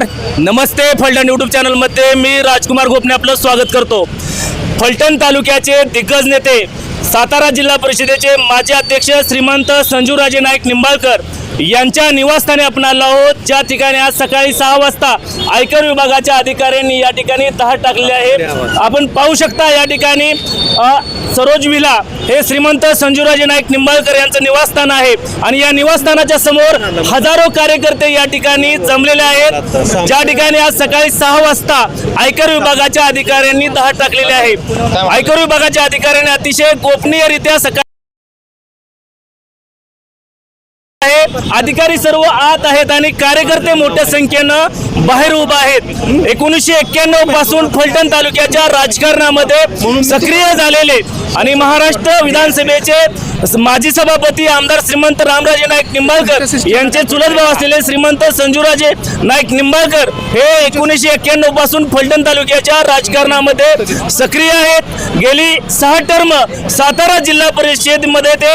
नमस्कार. नमस्ते फलटण यूट्यूब चॅनलमध्ये मी राजकुमार गोपने आपलं स्वागत करतो. फलटण तालुक्याचे दिग्गज नेते सातारा जिल्हा परिषदेचे माजी अध्यक्ष श्रीमंत संजूराजे नाईक निंबाळकर यांच्या निवासस्थानी आपण आलो आहोत. ज्या ठिकाणी आज सकाळी सहा वाजता आयकर विभागाच्या अधिकाऱ्यांनी या ठिकाणी तहाट टाकलेली आहे. आपण पाहू शकता या ठिकाणी सरोज विला हे श्रीमंत संजूराजे नाईक निंबाळकर यांचं निवासस्थान आहे. आणि या निवासस्थानाच्या समोर हजारो कार्यकर्ते या ठिकाणी जमलेले आहेत. ज्या ठिकाणी आज सकाळी सहा वाजता आयकर विभागाच्या अधिकाऱ्यांनी तहाट टाकलेली आहे. आयकर विभागाच्या अधिकाऱ्यांनी अतिशय गोपनीयरित्या सकाळी अधिकारी सर्व आत आहेत आणि कार्यकर्ते मोठ्या संख्येनं बाहेर उभा आहेत. एकोणीसशे एक्क्याण्णवपासून फलटण तालुक्याच्या राजकारणामध्ये सक्रिय झालेले आणि महाराष्ट्र विधानसभेचे माजी सभापती आमदार श्रीमंत रामराजे नाईक निंबाळकर यांचे चुलत भाऊ असलेले श्रीमंत संजूराजे नाईक निंबाळकर हे एकोणीसशे एक्क्याण्णवपासून फलटण तालुक्याच्या राजकारणामध्ये सक्रिय आहेत. गेली सहा टर्म सातारा जिल्हा परिषदेमध्ये ते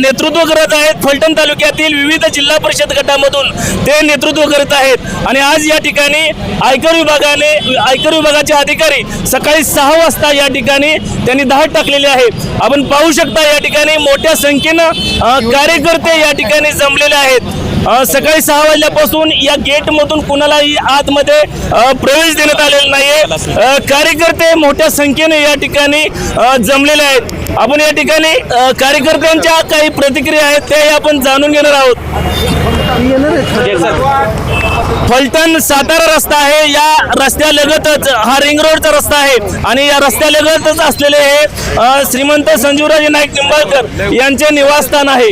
नेतृत्व करत आहेत. फलटण तालुक्यातील विविध जिल्हा परिषद गटामधून ते नेतृत्व करत आहेत. आणि आज या ठिकाणी आयकर विभागाने आयकर विभागाचे अधिकारी सकाळी सहा वाजता या ठिकाणी त्यांनी दहाड टाकलेले आहे. आपण पाहू शकता या ठिकाणी मोठ्या संख्येनं कार्यकर्ते या ठिकाणी जमलेले आहेत. सकाळी सहा वाजल्यापासून या गेटमधून कुणालाही आतमध्ये प्रवेश देण्यात आलेला नाहीये. कार्यकर्ते मोठ्या संख्येने या ठिकाणी जमलेले आहेत. आपण या ठिकाणी कार्यकर्त्यांच्या काही प्रतिक्रिया आहेत ते आपण जाणून घेणार आहोत. फलटण सातारा रस्ता आहे. या रस्त्यालगतच हा रिंग रोडचा रस्ता आहे. आणि या रस्त्यालगतच असलेले हे श्रीमंत संजीवराजे नाईक निंबाळकर यांचे निवासस्थान आहे.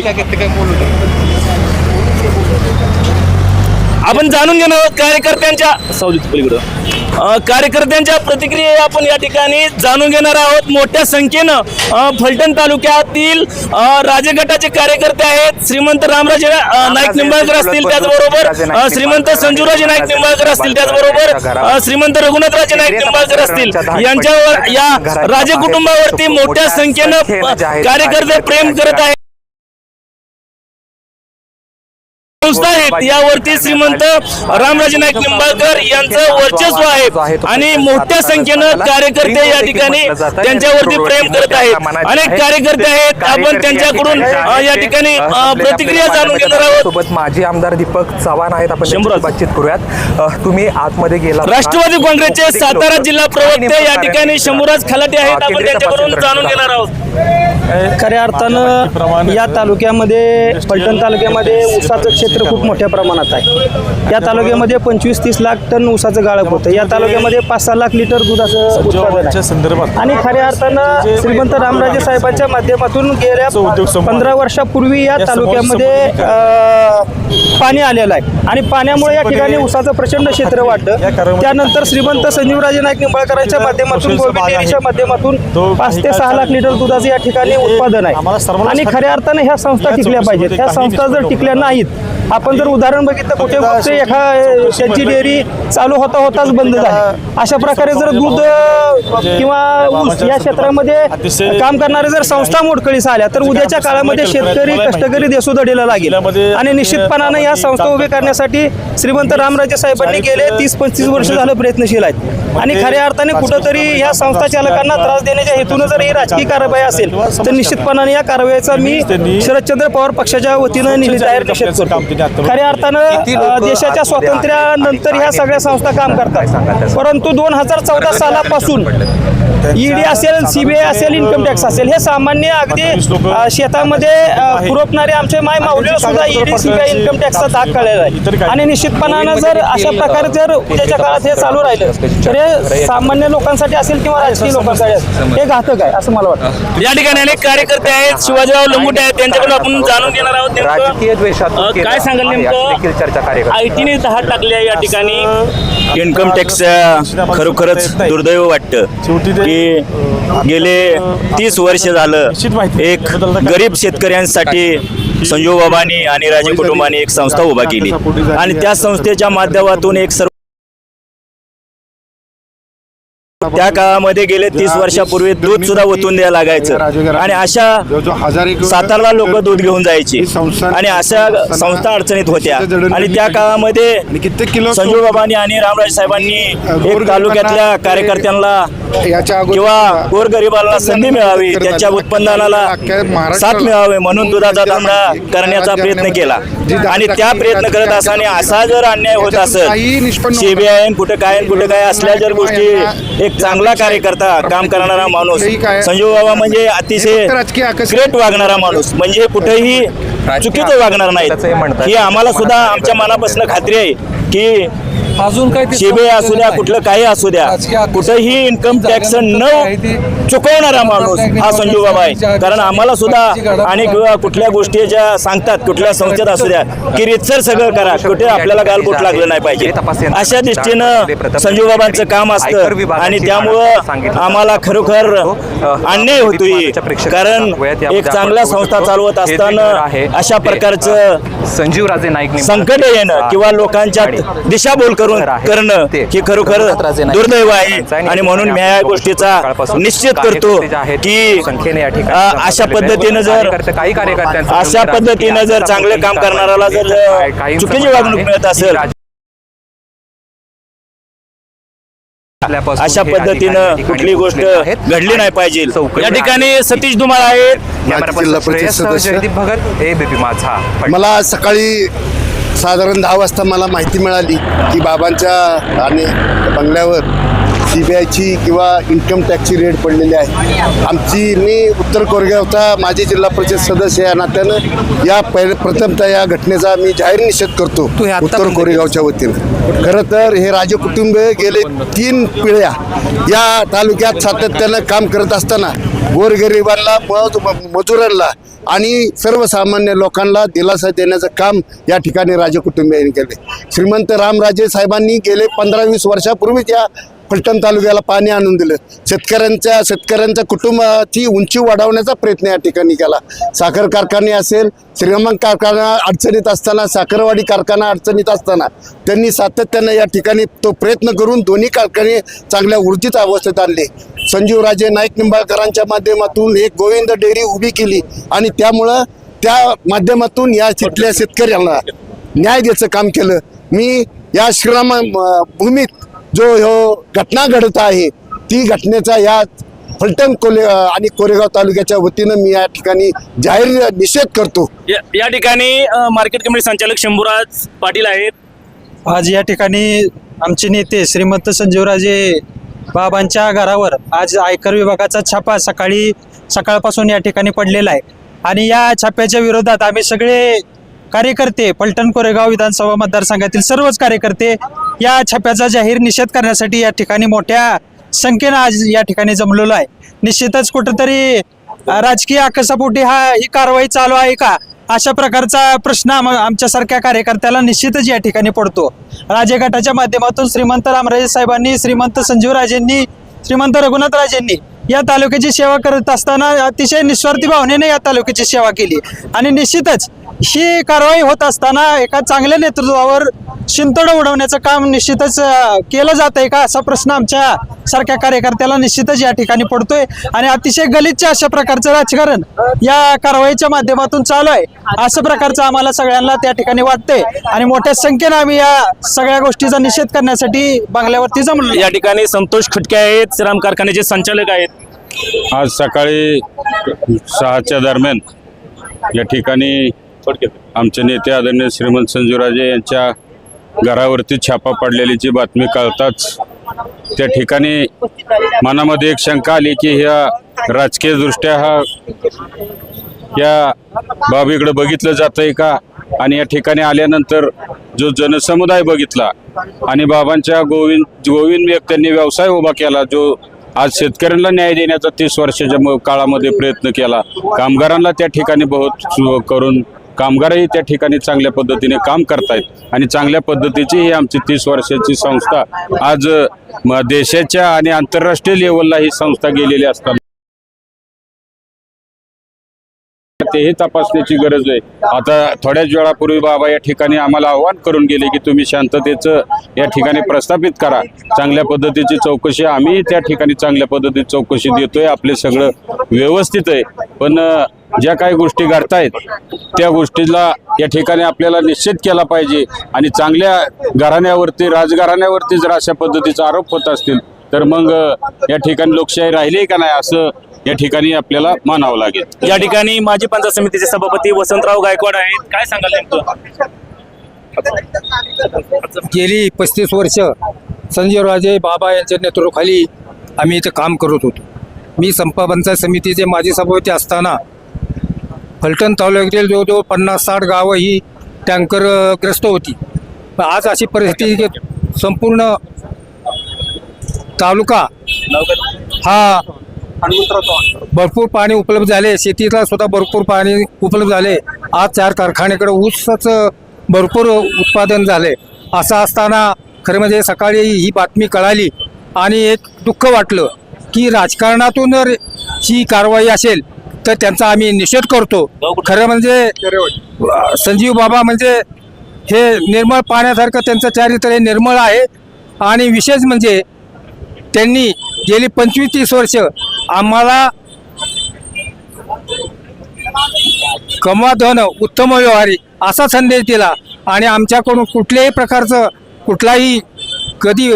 आपण जाणून घेणार आहोत कार्यकर्त्यांच्या सावलीत पलीकडं. अ, कार्यकर्त्यांच्या प्रतिक्रिया आपण या ठिकाणी जाणून घेणार आहोत. मोठ्या संख्येनं फलटण तालुक्यातील अ, राजे गटाचे कार्यकर्ते आहेत. श्रीमंत रामराजे नाईक निंबाळकर असतील त्याचबरोबर श्रीमंत संजूराजे नाईक निंबाळकर असतील त्याचबरोबर श्रीमंत रघुनाथराजे नाईक निंबाळकर असतील. यांच्यावर या राजे कुटुंबावरती मोठ्या संख्येनं कार्यकर्ते प्रेम करत आहेत. संस्था आहेत. यावरती श्रीमंत रामराजे नाईक निंबाळकर यांचं वर्चस्व आहे. आणि मोठ्या संख्येनं कार्यकर्ते या ठिकाणी त्यांच्यावरती प्रेम करत आहेत. अनेक कार्यकर्ते आहेत. आपण त्यांच्याकडून या ठिकाणी प्रतिक्रिया जाणून घेणार आहोत. सोबत माजी आमदार दीपक चव्हाण आहेत. आपण बातचीत करूयात. तुम्ही आतमध्ये गेला राष्ट्रवादी काँग्रेसचे सातारा जिल्हा प्रवक्ते या ठिकाणी शंभूराज खलाटे आहेत. आपण त्यांच्याकडून जाणून घेणार आहोत. खऱ्या अर्थानं या तालुक्यामध्ये फलटण तालुक्यामध्ये ऊसाचं क्षेत्र खूप मोठ्या प्रमाणात आहे. या तालुक्यामध्ये पंचवीस तीस लाख टन ऊसाचं गाळप होतं. या तालुक्यामध्ये पाच सहा लाख लिटर दुधाचं उत्पादन आहे. आणि खऱ्या अर्थानं श्रीमंत रामराजे साहेबांच्या माध्यमातून गेल्या पंधरा वर्षापूर्वी या तालुक्यामध्ये पाणी आलेलं आहे. आणि पाण्यामुळे या ठिकाणी ऊसाचं प्रचंड क्षेत्र वाढलं. त्यानंतर श्रीमंत संजीवराजे नाईक निंबाळकरांच्या माध्यमातून माध्यमातून पाच ते सहा लाख लिटर दुधाचं या ठिकाणी उत्पादन आहे. आणि खऱ्या अर्थाने ह्या संस्था टिकल्या पाहिजेत. ह्या संस्था जर टिकल्या नाहीत आपण जर उदाहरण बघितलं कुठे फक्त एका शेतची डेअरी चालू होता होताच बंद झाली. अशा प्रकारे जर दूध अं, किंवा ऊस या क्षेत्रामध्ये काम करणारे जर संस्था मोडकळीस आल्या तर उद्याच्या काळामध्ये शेतकरी कष्टकरी देशोधडीला लागेल. आणि निश्चितपणानं या संस्था उभी करण्यासाठी श्रीमंत रामराजे साहेबांनी गेले तीस पस्तीस वर्ष झालं प्रयत्नशील आहेत. आणि खऱ्या अर्थाने कुठंतरी या संस्था चालकांना त्रास देण्याच्या हेतून जर ही राजकीय कारवाई असेल तर निश्चितपणाने या कारवाईचा मी शरदचंद्र पवार पक्षाच्या वतीनं नेहमी जाहीर निषेध करतो. खऱ्या अर्थानं अं, देशाच्या स्वातंत्र्यानंतर ह्या सगळ्या संस्था काम करतात. परंतु दोन हजार चौदा सालापासून ईडी असेल सीबीआय असेल इन्कम टॅक्स असेल हे सामान्य अगदी शेतामध्ये पुरवणारे आमचे माय माऊलीला सुद्धा ईडी सीबीआय इन्कम टॅक्सचा धाक कळलेला आहे. आणि निश्चितपणानं जर अशा प्रकारे जर उद्याच्या काळात हे चालू राहिलं तर हे सामान्य लोकांसाठी असेल किंवा राजकीय लोकांसाठी असेल. हे घातक आहे असं मला वाटतं. या ठिकाणी अनेक कार्यकर्ते आहेत. शिवाजीराव लंगुटे आहेत. त्यांच्याकडून आपण जाणून घेणार आहोत राजकीय केलं काय सांगाल नेमकं? कार्यकर्ते आयटीने दहा टाकली आहे या ठिकाणी. इन्कम टॅक्स खरोखरच दुर्दैव वाटतं. की गेले तीस वर्ष झालं एक गरीब शेतकऱ्यांसाठी संजू बाबांनी आणि राजे कुटुंबाने एक संस्था उभा केली. आणि त्या संस्थेच्या माध्यमातून एक सर्व त्या काळामध्ये गेले तीस वर्षापूर्वी दूध सुद्धा ओतून द्यायला लागायचं. आणि अशा सातारला लोक दूध घेऊन जायची. आणि अशा संस्था अडचणीत होत्या. आणि त्या काळामध्ये कित्येक किलो संजू बाबांनी आणि रामराज साहेबांनी एक तालुक्यातल्या कार्यकर्त्यांना याच्या किंवा गोरगरिबाला संधी मिळावी त्यांच्या उत्पन्नाला साथ मिळावे म्हणून दुधाचा धंदा करण्याचा प्रयत्न केला. आणि त्या प्रयत्न करत असताना असा जर अन्याय होत असत सीबीआय कुठे काय कुठे काय असल्या जर गोष्टी एक चांगला कार्यकर्ता काम करणारा माणूस संजू बाबा म्हणजे अतिशय ग्रेट वागणारा माणूस. म्हणजे कुठेही चुकीचं वागणार. नाही ही आम्हाला सुद्धा आमच्या मनापासून खात्री आहे की अजून काही सीबीआय असू द्या कुठलं काही असू द्या कुठेही इन्कम टॅक्स न चुकवणारा माणूस हा संजू बाबा आहे कारण आम्हाला सुद्धा आणि किंवा कुठल्या गोष्टी ज्या सांगतात कुठल्या संस्थेत असू द्या की रितसर सगळं करा कुठे आपल्याला गालबोट लागलं नाही पाहिजे. अशा दृष्टीनं संजू बाबांचं काम असतं आणि त्यामुळं आम्हाला खरोखर अन्याय होतोय. कारण एक चांगल्या संस्था चालवत असताना अशा प्रकारचं संजीव राजे नाईक संकट येणं किंवा लोकांच्या दिशाभूल करून करणं हे खरोखर दुर्दैव आहे. आणि म्हणून मी या गोष्टीचा निश्चित करतो की अशा पद्धतीनं जर अशा पद्धतीनं जर चांगले काम करणाऱ्याला जर चुकीची वागणूक मिळत असेल आपल्यापासून अशा हे या ठिकाणी पद्धतीनं ठिकाणी कुठली गोष्ट पोहोचलेले आहेत. घडली नाही पाहिजे या ठिकाणी. सतीश धुमाळ आहेत कॅमेरा पर्सन जिल्हा परिषद श्रेयस सदस्य. जयदीप भगत ए बीपी माझा मला सकाळी साधारण दहा वाजता मला माहिती मिळाली की बाबांच्या आणि बंगल्यावर सी बी आयची किंवा इन्कम टॅक्सची रेड पडलेली आहे. आमची मी उत्तर कोरेगावचा माजी जिल्हा परिषद सदस्य या नात्यानं या पहिले प्रथमतः या घटनेचा मी जाहीर निषेध करतो उत्तर कोरेगावच्या वतीनं. खरं तर हे राजकुटुंब गेले तीन पिढ्या या तालुक्यात सातत्यानं काम करत असताना गोरगरिबांना मज- मजुरांना आणि सर्वसामान्य लोकांना दिलासा देण्याचं काम या ठिकाणी राजकुटुंबियांनी केले. श्रीमंत रामराजे साहेबांनी गेले पंधरा वीस वर्षापूर्वीच या फलटण तालुक्याला पाणी आणून दिलं. शेतकऱ्यांच्या शेतकऱ्यांच्या कुटुंबाची उंची वाढवण्याचा प्रयत्न या ठिकाणी केला. साखर कारखाने असेल श्रीमंत कारखाना अडचणीत असताना साखरवाडी कारखाना अडचणीत असताना त्यांनी सातत्यानं या ठिकाणी तो प्रयत्न करून दोन्ही कारखाने चांगल्या ऊर्जित अवस्थेत आणले. संजीवराजे नाईक निंबाळकरांच्या माध्यमातून एक गोविंद डेअरी उभी केली आणि त्यामुळं त्या माध्यमातून या तिथल्या शेतकऱ्यांना न्याय द्यायचं काम केलं. मी या श्रीराम भूमीत जो ह्यो घटना घडत आहे ती घटनेचा या फलटण कोले आणि कोरेगाव तालुक्याच्या वतीनं मी या ठिकाणी जाहीर निषेध करतो. या- या ठिकाणी मार्केट कमिटी संचालक शंभूराज पाटील आहेत. आज या ठिकाणी आमचे नेते श्रीमंत संजीवराजे बाबांच्या घरावर आज आयकर विभागाचा छापा सकाळी सकाळपासून या ठिकाणी पडलेला आहे. आणि या छाप्याच्या विरोधात आम्ही सगळे कार्यकर्ते पलटण कोरेगाव विधानसभा मतदारसंघातील सर्वच कार्यकर्ते या छाप्याचा जाहीर निषेध करण्यासाठी या ठिकाणी मोठ्या संख्येनं आज या ठिकाणी जमलेलो आहे. निश्चितच कुठंतरी राजकीय आकसापोटी हा ही कारवाई चालू आहे का? अशा प्रकारचा प्रश्न आम- आमच्यासारख्या कार्यकर्त्याला निश्चितच या ठिकाणी पडतो. राजे गटाच्या माध्यमातून श्रीमंत रामराजे साहेबांनी श्रीमंत संजीवराजेंनी श्रीमंत रघुनाथराजेंनी या तालुक्याची सेवा करत असताना अतिशय निस्वार्थी भावनेने या तालुक्याची सेवा केली. आणि निश्चितच ही कारवाई होत असताना एका चांगल्या नेतृत्वावर शिंतोडं उडवण्याचं काम निश्चितच केलं जात आहे का असा प्रश्न आमच्या सारख्या कार्यकर्त्याला निश्चितच या ठिकाणी पडतोय. आणि अतिशय गलिच्छ अशा प्रकारचं राजकारण या कारवाईच्या माध्यमातून चालू आहे. असं प्रकारचं आम्हाला सगळ्यांना त्या ठिकाणी वाटतंय. आणि मोठ्या संख्येनं आम्ही या सगळ्या गोष्टीचा निषेध करण्यासाठी बंगल्यावरती जमलो. या ठिकाणी संतोष खटके आहेत श्रीराम कारखान्याचे संचालक आहेत. आज सकाळी सहाच्या दरम्यान या ठिकाणी आमचे नेते आदरणीय श्रीमंत संजूराजे यांच्या घरावरती छापा पडलेलीची बातमी कळताच त्या ठिकाणी मनामध्ये एक शंका आली की ह्या राजकीय दृष्ट्या हा या बाबीकडे बघितलं जातंय आहे का? आणि या ठिकाणी आल्यानंतर जो जनसमुदाय बघितला आणि बाबांच्या गोविंद गोविंद एक त्यांनी व्यवसाय उभा केला जो आज शेतकऱ्यांना न्याय देण्याचा तीस वर्षाच्या म- काळामध्ये प्रयत्न केला कामगारांना त्या ठिकाणी बहुत करून कामगारही त्या ठिकाणी चांगल्या पद्धतीने काम करतायत. आणि चांगल्या पद्धतीची ही आमची तीस वर्षाची संस्था आज देशाच्या आणि आंतरराष्ट्रीय लेवलला ही संस्था गेलेली असताना. तेही तपासण्याची गरज आहे. आता थोड्याच वेळापूर्वी बाबा या ठिकाणी आम्हाला आव्हान करून गेले की तुम्ही शांततेचं या ठिकाणी प्रस्थापित करा. चांगल्या पद्धतीची चौकशी आम्ही त्या ठिकाणी चांगल्या पद्धतीची चौकशी देतोय. आपले सगळं व्यवस्थित आहे. पण ज्या काही गोष्टी घडतायत त्या गोष्टीला या ठिकाणी आपल्याला निश्चित केला पाहिजे आणि चांगल्या घराण्यावरती राजघराण्यावरती जर अशा पद्धतीचा आरोप होत असतील तर मग या ठिकाणी लोकशाही राहिली का नाही असं या ठिकाणी आपल्याला मानावं लागेल. या ठिकाणी माजी पंचायत समितीचे सभापती वसंतराव गायकवाड आहेत. काय सांगाल नेमकं? गेली पस्तीस वर्ष संजीवराजे बाबा यांच्या नेतृत्वाखाली आम्ही इथं काम करत होतो. मी संप पंचायत समितीचे माजी सभापती असताना फलटण तालुक्यातील जवळजवळ पन्नास साठ गावं ही टँकर अ, ग्रस्त होती. पण आज अशी परिस्थिती की संपूर्ण तालुका हा भरपूर पाणी उपलब्ध झाले. शेतीला सुद्धा भरपूर पाणी उपलब्ध झाले. आज चार कारखान्याकडे ऊसच भरपूर उत्पादन झाले. असं असताना खरं म्हणजे सकाळी ही बातमी कळाली आणि एक दुःख वाटलं की राजकारणातून जर ही कारवाई असेल तर त्यांचा आम्ही निषेध करतो. खरं म्हणजे संजीव बाबा म्हणजे हे निर्मळ पाण्यासारखं त्यांचं चारित्र्य निर्मळ आहे. आणि विशेष म्हणजे त्यांनी गेली पंचवीस तीस वर्ष आम्हाला कमवा धन उत्तम व्यवहारी असा संदेश दिला. आणि आमच्याकडून कुठल्याही प्रकारचं कुठलाही कधी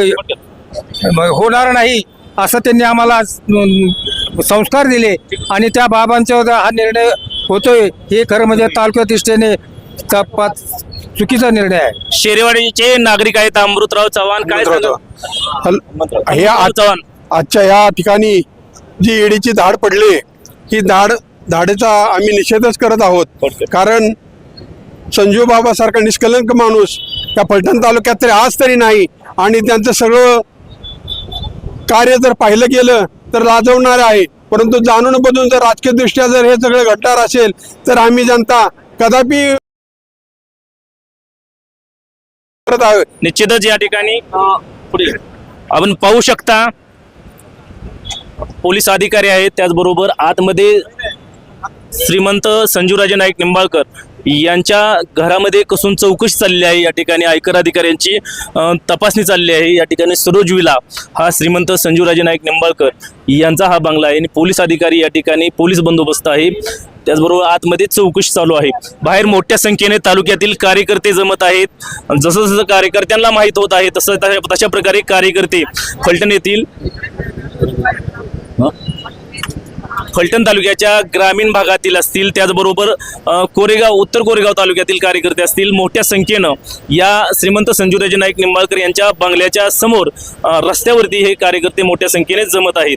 होणार नाही असं त्यांनी आम्हाला संस्कार दिले. आणि त्या बाबांचा हा निर्णय होतोय. हे खरं म्हणजे तालुक्या दृष्टीने चुकीचा निर्णय आहे. शेरेवाडीचे नागरिक आहेत अमृतराव चव्हाण. काय सांगाल? हल- हे चव्हाण. आजच्या या ठिकाणी जी ईडीची धाड पडली ही धाड धाडेचा आम्ही निषेधच करत आहोत. कारण संजीव बाबा सारखा निष्कलंक माणूस या फलटण तालुक्यात तरी आज तरी नाही. आणि त्यांचं सगळं कार्य जर पाहिलं गेलं तर लाजवणार आहे. परंतु जाणून बदलून जर राजकीय दृष्ट्या जर हे सगळं घडणार असेल तर आम्ही जनता कदापि करत आहोत. निश्चितच या ठिकाणी पुढे. आपण पाहू शकता पोलीस अधिकारी आहेत त्याचबरोबर आतमध्ये श्रीमंत संजूराजे नाईक निंबाळकर यांच्या घरामध्ये कसून चौकशी चालली आहे या ठिकाणी आयकर अधिकाऱ्यांची तपासणी चालली आहे. या ठिकाणी सरोज विला हा श्रीमंत संजूराजे नाईक निंबाळकर यांचा हा बंगला आहे. आणि पोलीस अधिकारी या ठिकाणी पोलीस बंदोबस्त आहे. त्याचबरोबर आतमध्ये चौकशी चालू आहे. बाहेर मोठ्या संख्येने तालुक्यातील कार्यकर्ते जमत आहेत. जसं जसं कार्यकर्त्यांना माहीत होत आहे तसं तशा- तशा प्रकारे कार्यकर्ते फलटण येथील फलटण तालुक्याच्या ग्रामीण भागातील असतील त्याचबरोबर कोरेगाव उत्तर कोरेगाव तालुक्यातील कार्यकर्ते असतील मोठ्या संख्येनं या श्रीमंत संजूराजे नाईक निंबाळकर यांच्या बंगल्याच्या समोर रस्त्यावरती हे कार्यकर्ते मोठ्या संख्येने जमत आहेत.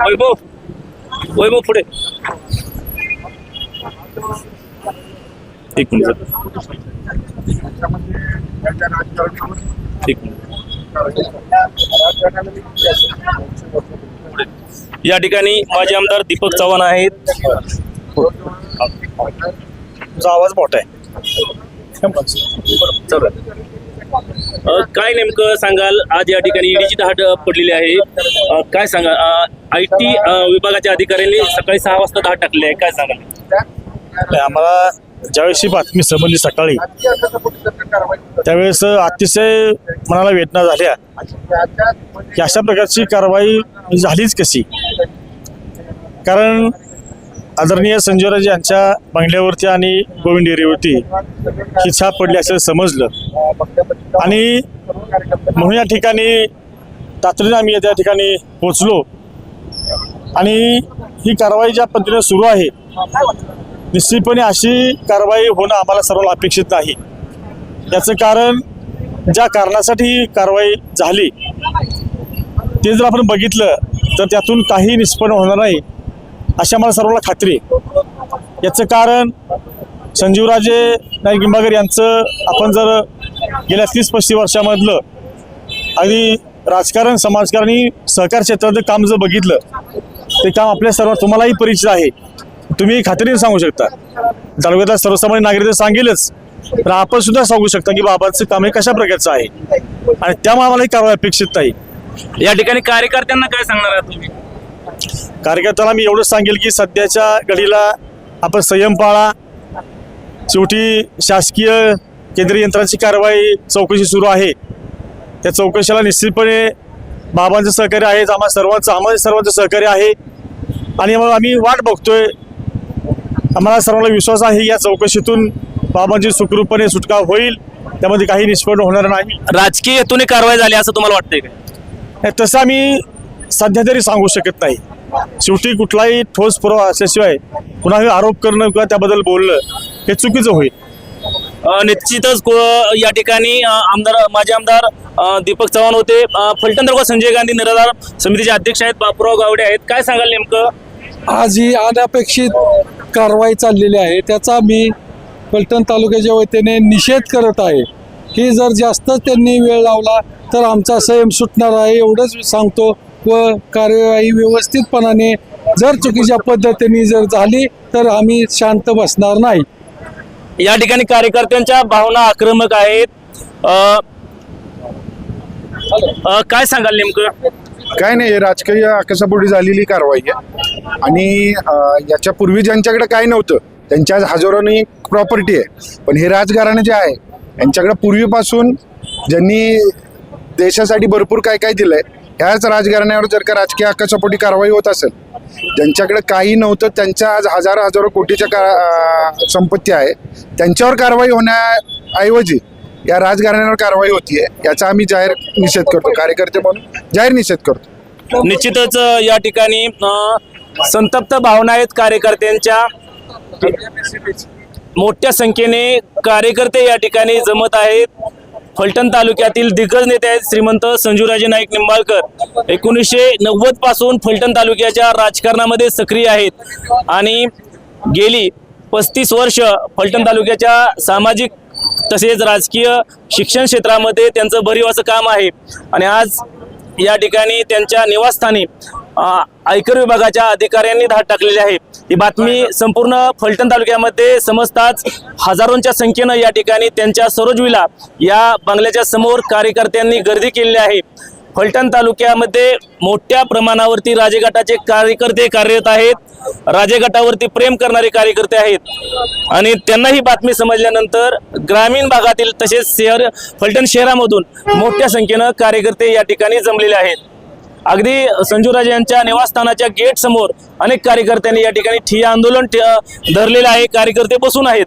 वैभव वैभव पुढे. एक मिनिट. एक मिनिट. या ठिकाणी माजी आमदार दीपक चव्हाण आहेत. आवाज मोठा आहे. चला. काय नेमकं सांगाल? आज या ठिकाणी ईडीची धाड पडलेली आहे. काय सांगा आय टी विभागाच्या अधिकाऱ्यांनी सकाळी सहा वाजता धाड टाकली आहे. काय सांगाल? आम्हाला ज्यावेळेस ही बातमी समजली सकाळी त्यावेळेस अतिशय मनाला वेदना झाल्या की अशा प्रकारची कारवाई झालीच कशी? कारण आदरणीय संजयराजे यांच्या बंगल्यावरती आणि गोविंद डेअरीवरती ही छाप पडली असं समजलं. आणि म्हणून या ठिकाणी तातडीने आम्ही त्या ठिकाणी पोचलो आणि ही कारवाई ज्या पद्धतीने सुरू आहे निश्चितपणे अशी कारवाई होणं आम्हाला सर्वांना अपेक्षित नाही. याचं कारण ज्या कारणासाठी ही कारवाई झाली ते जर आपण बघितलं तर त्यातून काही निष्पन्न होणार नाही. अशी आम्हाला सर्वांना खात्री आहे. याचं कारण संजीवराजे नाईक निंबागर यांचं आपण जर गेल्या तीस पस्तीस वर्षामधलं अगदी राजकारण समाजकारण सहकार क्षेत्रातलं काम जर बघितलं ते काम आपल्या सर्व तुम्हालाही परिचित आहे. तुम्ही खात्रीने सांगू शकता. तालुक्यातला सर्वसामान्य नागरिक तर सांगेलच. तर आपण सुद्धा सांगू शकता की बाबाचं काम हे कशा प्रकारचं आहे? आणि त्यामुळे आम्हाला ही कारवाई अपेक्षित नाही. या ठिकाणी कार्यकर्त्यांना काय सांगणार आहात तुम्ही? कार्यकर्त्याला मी एवढंच सांगेल की सध्याच्या घडीला आपण संयम पाळा शेवटी शासकीय केंद्रीय यंत्रांची कारवाई चौकशी सुरू आहे. त्या चौकशीला निश्चितपणे बाबांचं सहकार्य आहे आम्हा सर्वांचं आम्हाला सर्वांचं सहकार्य आहे. आणि मग आम्ही वाट बघतोय. आम्हाला सर्वांना विश्वास आहे या चौकशीतून बाबांची सुखरूपपणे सुटका होईल. त्यामध्ये काही निष्पन्न होणार नाही. राजकीय हेतूने कारवाई झाली असं तुम्हाला वाटतंय का? तसं आम्ही सध्या तरी सांगू शकत नाही. शेवटी कुठलाही ठोस पुरावा असल्याशिवाय कुणावर आरोप करणं किंवा त्याबद्दल बोलणं हे चुकीचं होईल. अ, निश्चितच को- या ठिकाणी अ, आमदार माजी आमदार अ, दीपक चव्हाण होते. अ, फलटण तालुका संजय गांधी निराधार समितीचे अध्यक्ष आहेत बापूराव गावडे आहेत. काय सांगाल नेमकं? आज ही अनपेक्षित कारवाई चाललेली आहे. त्याचा मी पलटण तालुक्याच्या वतीने निषेध करत आहे. ही जर जास्तच त्यांनी वेळ लावला तर आमचा संयम सुटणार आहे एवढंच सांगतो. व कार्यवाही व्यवस्थितपणाने जर चुकीच्या पद्धतीने जर झाली तर आम्ही शांत बसणार नाही. या ठिकाणी कार्यकर्त्यांच्या भावना आक्रमक आहेत. अ, अ, काय सांगाल नेमकं? काय नाही हे राजकीय आकाशापोटी झालेली कारवाई आहे. आणि अं, याच्या पूर्वी ज्यांच्याकडे काय नव्हतं त्यांच्या हजारोनी प्रॉपर्टी आहे. पण हे राजघराणे जे आहे यांच्याकडे पूर्वीपासून ज्यांनी देशासाठी भरपूर काय काय दिलंय ह्याच राजघराण्यावर जर का राजकीय आकाशापोटी कारवाई होत असेल ज्यांच्याकडे काही नव्हतं त्यांच्या आज हजारो हजारो कोटीच्या का संपत्ती आहे त्यांच्यावर कारवाई होण्याऐवजी या राजघराण्यावर कारवाई होतीये याचा आम्ही जाहीर निषेध करतो कार्यकर्ते म्हणून जाहीर निषेध करतो. निश्चितच या ठिकाणी संतप्त भावना आहेत कार्यकर्त्यांच्या. मोठ्या संख्येने कार्यकर्ते या ठिकाणी जमत आहेत. फलटण तालुक्यातील दिग्गज नेते आहेत श्रीमंत संजूराजे नाईक निंबाळकर. एकोणीसशे नव्वदपासून फलटण तालुक्याच्या राजकारणामध्ये सक्रिय आहेत. आणि गेली पस्तीस वर्ष फलटण तालुक्याच्या सामाजिक तसेच राजकीय शिक्षण क्षेत्रामध्ये त्यांचं भरीव असं काम आहे. आणि आज या ठिकाणी त्यांच्या निवासस्थानी आयकर विभागाच्या अधिकाऱ्यांनी धाड टाकलेली आहे. ही बातमी संपूर्ण फलटण तालुक्यामध्ये समजताच हजारोंच्या संख्येनं या ठिकाणी त्यांच्या सरोजविला या बंगल्याच्या समोर कार्यकर्त्यांनी गर्दी केलेली आहे. फलटण तालुक्यामध्ये मोठ्या प्रमाणावरती राजेगटाचे कार्यकर्ते कार्यरत आहेत. राजेगटावरती प्रेम करणारे कार्यकर्ते आहेत. आणि त्यांना ही बातमी समजल्यानंतर ग्रामीण भागातील तसेच शहर फलटण शहरामधून मोठ्या संख्येनं कार्यकर्ते या ठिकाणी जमलेले आहेत. अगदी संजूराजे यांच्या निवासस्थानाच्या गेट समोर अनेक कार्यकर्त्यांनी या ठिकाणी ठिय्या आंदोलन धरलेलं आहे. कार्यकर्ते बसून आहेत.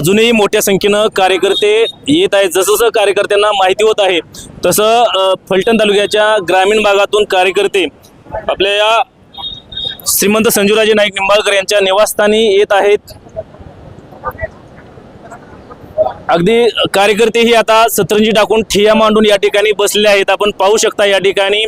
अजूनही मोठ्या संख्येनं कार्यकर्ते येत आहेत. जसं कार्यकर्त्यांना माहिती होत आहे तसं फलटण तालुक्याच्या ग्रामीण भागातून कार्यकर्ते आपल्या या श्रीमंत संजूराजे नाईक निंबाळकर यांच्या निवासस्थानी येत आहेत. अगदी कार्यकर्तेही आता सतरंजी टाकून ठिया मांडून या ठिकाणी बसले आहेत. आपण पाहू शकता या ठिकाणी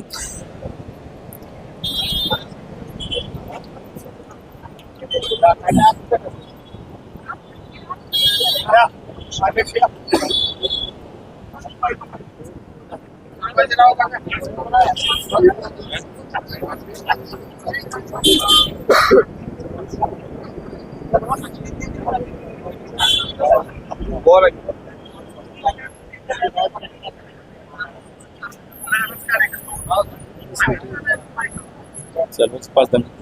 Bora aqui. muito espaço dentro.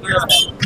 We 要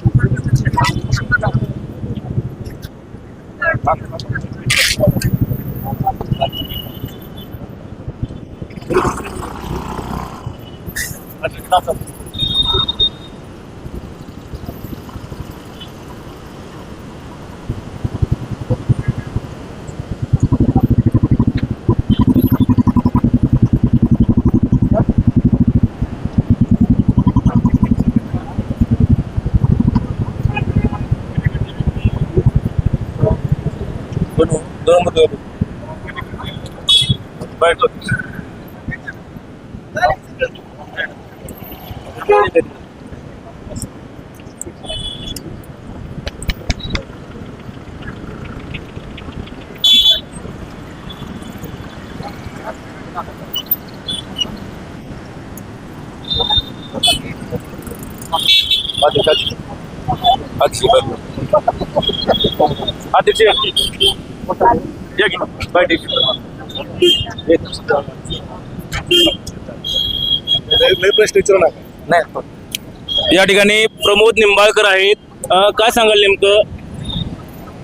या. ठिकाणी प्रमोद निंबाळकर आहेत. अं, काय सांगाल नेमकं?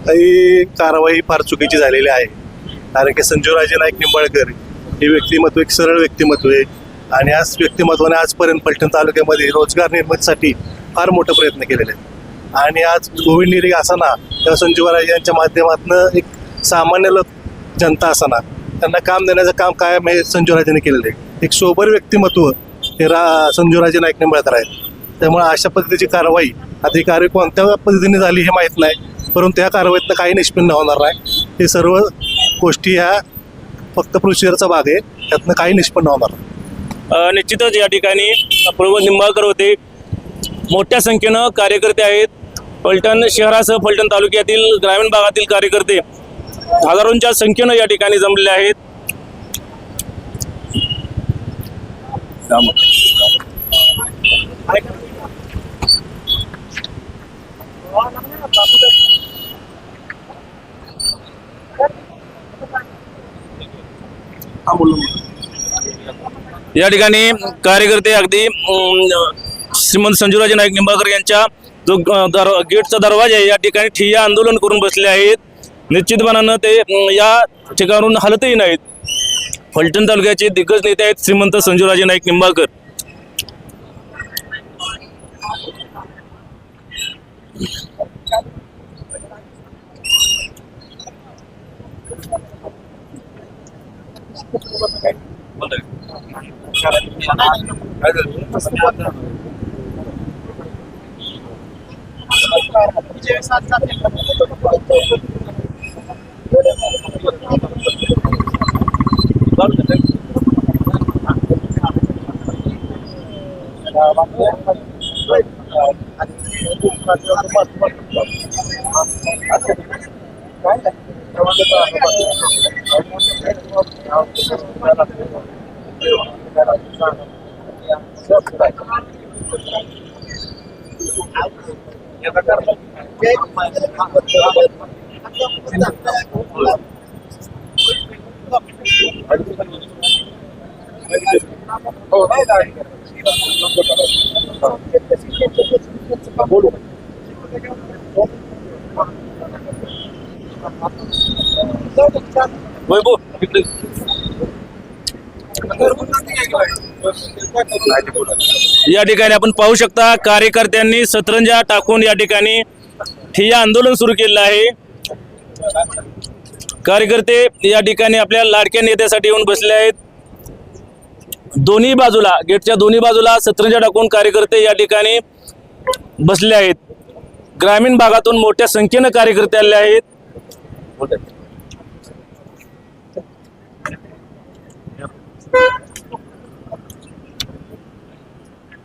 ही कारवाई फार चुकीची झालेली आहे. कारण की संजूराजे नाईक निंबाळकर हे व्यक्तिमत्व एक सरळ व्यक्तिमत्व आहे. आणि आज व्यक्तिमत्वाने आजपर्यंत फलटण तालुक्यामध्ये रोजगार निर्मितीसाठी फार मोठे प्रयत्न केलेले आहेत. आणि आज गोविंद निरी असताना किंवा संजूराजे यांच्या माध्यमातून एक सामान्य लोक जनता असताना त्यांना काम देण्याचं काम काय हे संजूराजेने केलेलं आहे. एक सोबर व्यक्तिमत्व हे रा संजूराजे नाईक निंबाळकर आहेत. त्यामुळे अशा पद्धतीची कारवाई अधिकारी कोणत्या पद्धतीने झाली हे माहीत नाही. परंतु या कारवाईतनं काही निष्पन्न होणार नाही. हे सर्व गोष्टी ह्या फक्त प्रोसिजरचा भाग आहे. त्यातनं काही निष्पन्न होणार नाही. निश्चितच या ठिकाणी प्रमोद निंबाळकर होते. मोठ्या संख्येनं कार्यकर्ते आहेत. फलटण शहरासह फलटण तालुक्यातील ग्रामीण भागातील कार्यकर्ते हजारोंच्या संख्येनं या ठिकाणी जमलेले आहेत. या ठिकाणी कार्यकर्ते अगदी श्रीमंत संजूराजे नाईक निंबाळकर यांच्या जो दर गेटचा दरवाजा आहे या ठिकाणी ठिय्या आंदोलन करून बसले आहेत. निश्चितपणानं ते या ठिकाणून हलतही नाहीत. फलटण तालुक्याचे दिग्गज नेते आहेत श्रीमंत संजूराजे नाईक निंबाळकर. वैभव या ठिकाणी आपण पाहू शकता कार्यकर्त्यांनी सतरंजा टाकून या ठिकाणी ठिय्या आंदोलन सुरू केलेलं आहे. कार्यकर्ते या ठिकाणी आपल्या लाडक्या नेत्यासाठी येऊन बसले आहेत. दोन्ही बाजूला गेटच्या दोन्ही बाजूला सतरंजा टाकून कार्यकर्ते या ठिकाणी बसले आहेत. ग्रामीण भागातून मोठ्या संख्येनं कार्यकर्ते आले आहेत.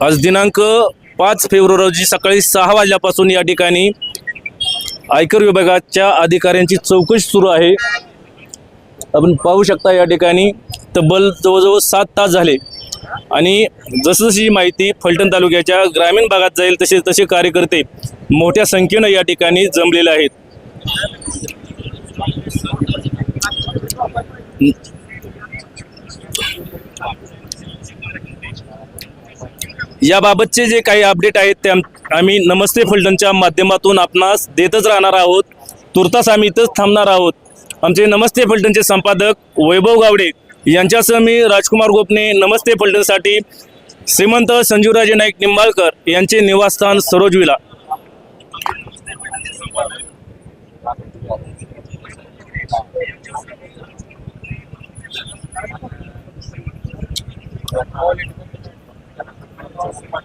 आज दिनांक पाच फेब्रुवारी रोजी सकाळी सहा वाजल्यापासून या ठिकाणी आयकर विभागाच्या अधिकाऱ्यांची चौकशी सुरू आहे. आपण पाहू शकता या ठिकाणी तब्बल जवळजवळ सात तास झाले. आणि जसजशी माहिती फलटण तालुक्याच्या ग्रामीण भागात जाईल तसे तसे कार्यकर्ते मोठ्या संख्येनं या ठिकाणी जमलेले आहेत. याबाबतचे जे काही अपडेट आहेत ते आम्ही नमस्ते फलटणच्या माध्यमातून आपणास देतच राहणार आहोत तुर्तास आम्ही इथंच थांबणार आहोत आमचे नमस्ते फलटणचे संपादक वैभव गावडे यांच्यासह मी राजकुमार गोपने नमस्ते फलटणसाठी श्रीमंत संजीवराजे नाईक निंबाळकर यांचे निवासस्थान सरोजविला Thank you. policy.